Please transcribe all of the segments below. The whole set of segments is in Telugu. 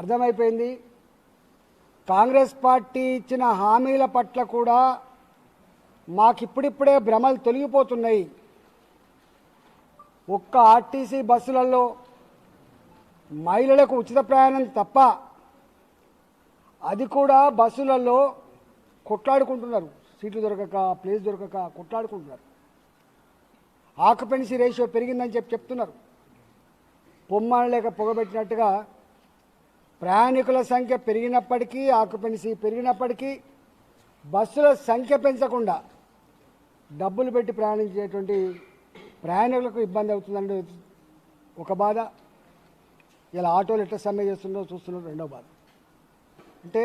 అర్థమైపోయింది? కాంగ్రెస్ పార్టీ ఇచ్చిన హామీల పట్ల కూడా మాకిప్పుడిప్పుడే భ్రమలు తొలగిపోతున్నాయి. ఒక్క ఆర్టీసీ బస్సులలో మహిళలకు ఉచిత ప్రయాణం తప్ప అది కూడా బస్సులలో కొట్లాడుకుంటున్నారు. సీట్లు దొరకక ప్లేస్ దొరకక కొట్లాడుకుంటున్నారు. ఆక్యుపెన్సీ రేషియో పెరిగిందని చెప్పి చెప్తున్నారు. పొమ్మన లేక పొగబెట్టినట్టుగా ప్రయాణికుల సంఖ్య పెరిగినప్పటికీ ఆక్యుపెన్సీ పెరిగినప్పటికీ బస్సుల సంఖ్య పెంచకుండా డబ్బులు పెట్టి ప్రయాణించేటువంటి ప్రయాణికులకు ఇబ్బంది అవుతుందండి ఒక బాధ. ఇలా ఆటోలు ఎట్లా సమ్మె చేస్తుండో చూస్తున్నారు రెండో బాధ. అంటే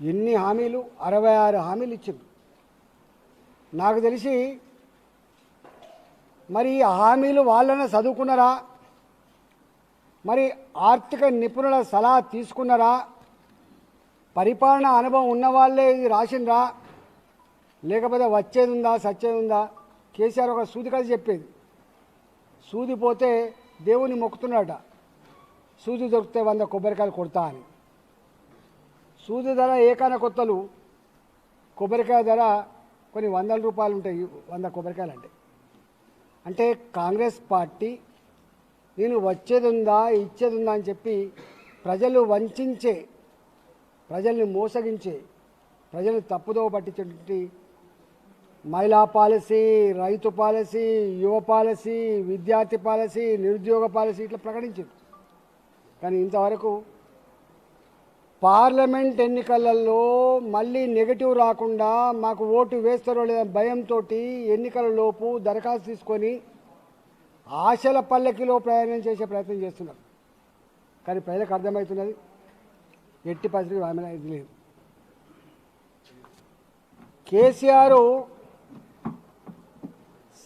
ఎన్ని హామీలు అరవై ఆరు హామీలు ఇచ్చింది నాకు తెలిసి మరి ఆ హామీలు వాళ్ళనే చదువుకున్నారా? మరి ఆర్థిక నిపుణుల సలహా తీసుకున్నారా? పరిపాలన అనుభవం ఉన్న వాళ్ళే ఇది రాసిండ్రా? లేకపోతే వచ్చేది ఉందా సచ్చేది ఉందా కేసీఆర్ ఒక సూది కలిసి చెప్పేది. సూది పోతే దేవుని మొక్కుతున్నాడట. సూది దొరికితే వంద కొబ్బరికాయలు కొడతా అని. సూది ధర ఏకాన కొత్తలు కొబ్బరికాయ ధర కొన్ని వందల రూపాయలు ఉంటాయి వంద కొబ్బరికాయలు అంటే అంటే కాంగ్రెస్ పార్టీ నేను వచ్చేది ఉందా ఇచ్చేది ఉందా అని చెప్పి ప్రజలు వంచే ప్రజల్ని మోసగించే ప్రజల్ని తప్పుదోవ పట్టించేటువంటి మహిళా పాలసీ రైతు పాలసీ యువ పాలసీ విద్యార్థి పాలసీ నిరుద్యోగ పాలసీ ఇట్లా ప్రకటించారు కానీ ఇంతవరకు పార్లమెంట్ ఎన్నికలలో మళ్ళీ నెగటివ్ రాకుండా మాకు ఓటు వేస్తారో లేదా భయంతో ఎన్నికల లోపు దరఖాస్తు తీసుకొని ఆశల పల్లకిలో ప్రయాణం చేసే ప్రయత్నం చేస్తున్నారు. కానీ ప్రజలకు అర్థమవుతున్నది ఎట్టి పరిస్థితి ఆమె ఇది లేదు. కేసీఆర్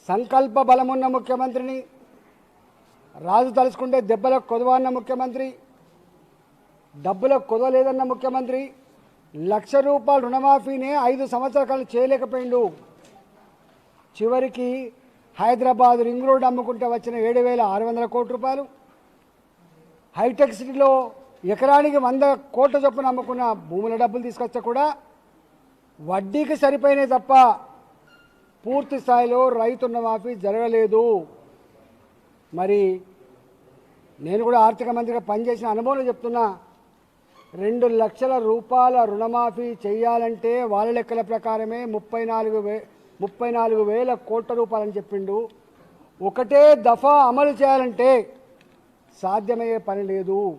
సంకల్ప బలమున్న ముఖ్యమంత్రిని రాజు తలుచుకుంటే దెబ్బలకు కొదవన్న ముఖ్యమంత్రి డబ్బులకు కొదవలేదన్న ముఖ్యమంత్రి లక్ష రూపాయల రుణమాఫీనే ఐదు సంవత్సరాల కాలం చేయలేకపోయిండు. చివరికి హైదరాబాద్ రింగ్ రోడ్ అమ్ముకుంటే వచ్చిన ఏడు వేల ఆరు వందల కోట్ల రూపాయలు. హైటెక్ సిటీలో ఎకరానికి వంద కోట్ల చొప్పున అమ్ముకున్న భూముల డబ్బులు తీసుకొస్తే కూడా వడ్డీకి సరిపోయినాయి తప్ప పూర్తి స్థాయిలో రైతున్న మాఫీ జరగలేదు. మరి నేను కూడా ఆర్థిక మంత్రిగా పనిచేసిన అనుభవంలో చెప్తున్నా రెండు లక్షల రూపాయల రుణమాఫీ చేయాలంటే వాళ్ళ లెక్కల ప్రకారమే ముప్పై నాలుగు వే ముప్పై నాలుగు వేల కోట్ల రూపాయలని చెప్పిండు. ఒకటే దఫా అమలు చేయాలంటే సాధ్యమయ్యే పని లేదు.